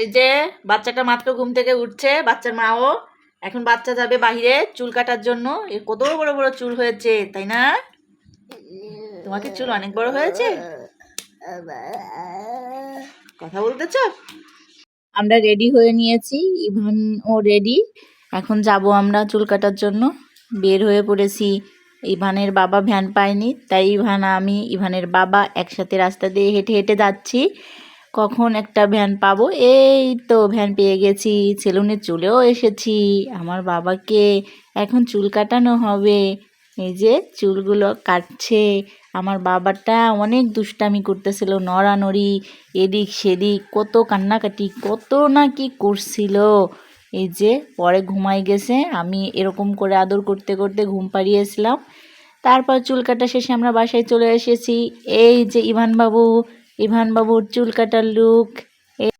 এই যে বাচ্চাটা মাত্র ঘুম থেকে উঠছে, বাচ্চার মাও এখন বাচ্চা যাবে বাইরে চুল কাটার জন্য। এর কত বড় বড় চুল হয়েছে, তাই না? তোমাকে চুল অনেক বড় হয়েছে? কথা বলতেছ? আমরা রেডি হয়ে নিয়েছি, ইভান ও রেডি। এখন যাব আমরা চুল কাটার জন্য। বের হয়ে পড়েছি, ইভানের বাবা ভ্যান পায়নি, তাই ইভান, আমি, ইভানের বাবা একসাথে রাস্তা দিয়ে হেঁটে হেঁটে যাচ্ছি। কখন একটা ভ্যান পাবো? এই তো ভ্যান পেয়ে গেছি সেলুনের চুলেও এসেছি। আমার বাবাকে এখন চুল কাটানো হবে। এই যে চুলগুলো কাটছে। আমার বাবাটা অনেক দুষ্টামি করতেছিল, নড়ানড়ি, এদিক সেদিক, কত কান্নাকাটি, কত না কি করছিল। এই যে পরে ঘুমাই গেছে, আমি এরকম করে আদর করতে করতে ঘুম পাড়িয়েছিলাম। তারপর চুল কাটা শেষে আমরা বাসায় চলে এসেছি। এই যে ইভান বাবু ইভান বাবুর চুল কাটার লুক